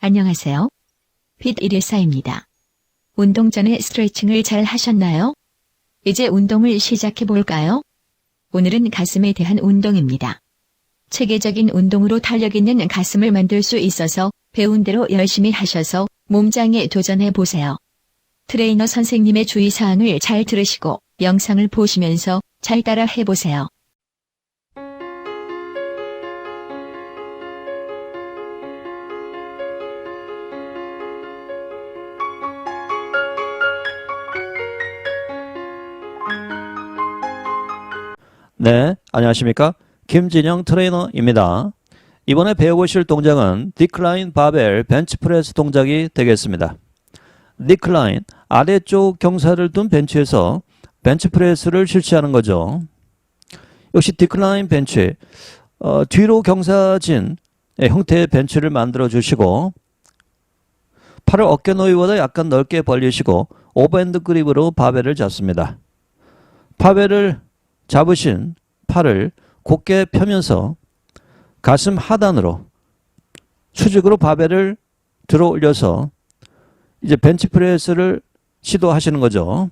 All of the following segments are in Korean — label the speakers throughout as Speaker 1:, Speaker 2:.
Speaker 1: 안녕하세요. 핏 114입니다. 운동 전에 스트레칭을 잘 하셨나요? 이제 운동을 시작해 볼까요? 오늘은 가슴에 대한 운동입니다. 체계적인 운동으로 탄력 있는 가슴을 만들 수 있어서 배운 대로 열심히 하셔서 몸장에 도전해 보세요. 트레이너 선생님의 주의사항을 잘 들으시고 영상을 보시면서 잘 따라 해보세요.
Speaker 2: 네, 안녕하십니까? 김진영 트레이너입니다. 이번에 배워보실 동작은 디클라인 바벨 벤치프레스 동작이 되겠습니다. 디클라인, 아래쪽 경사를 둔 벤치에서 벤치프레스를 실시하는 거죠. 역시 디클라인 벤치, 어, 뒤로 경사진 형태의 벤치를 만들어 주시고 팔을 어깨 너비보다 약간 넓게 벌리시고 오버핸드 그립으로 바벨을 잡습니다. 바벨을 잡으신 팔을 곧게 펴면서 가슴 하단으로 수직으로 바벨을 들어 올려서 이제 벤치프레스를 시도하시는 거죠.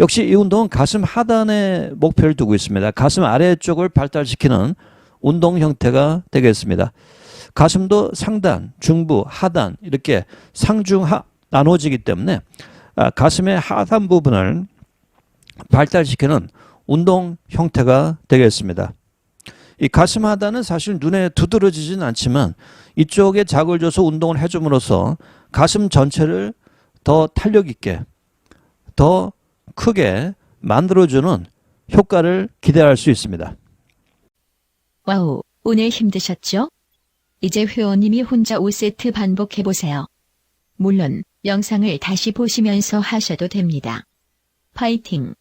Speaker 2: 역시 이 운동은 가슴 하단에 목표를 두고 있습니다. 가슴 아래쪽을 발달시키는 운동 형태가 되겠습니다. 가슴도 상단, 중부, 하단 이렇게 상중하 나눠지기 때문에 아, 가슴의 하단 부분을 발달시키는 운동 형태가 되겠습니다. 이 가슴 하단은 사실 눈에 두드러지진 않지만 이쪽에 자극을 줘서 운동을 해줌으로써 가슴 전체를 더 탄력 있게 더 크게 만들어주는 효과를 기대할 수 있습니다.
Speaker 1: 와우, 오늘 힘드셨죠? 이제 회원님이 혼자 5세트 반복해보세요. 물론 영상을 다시 보시면서 하셔도 됩니다. 파이팅!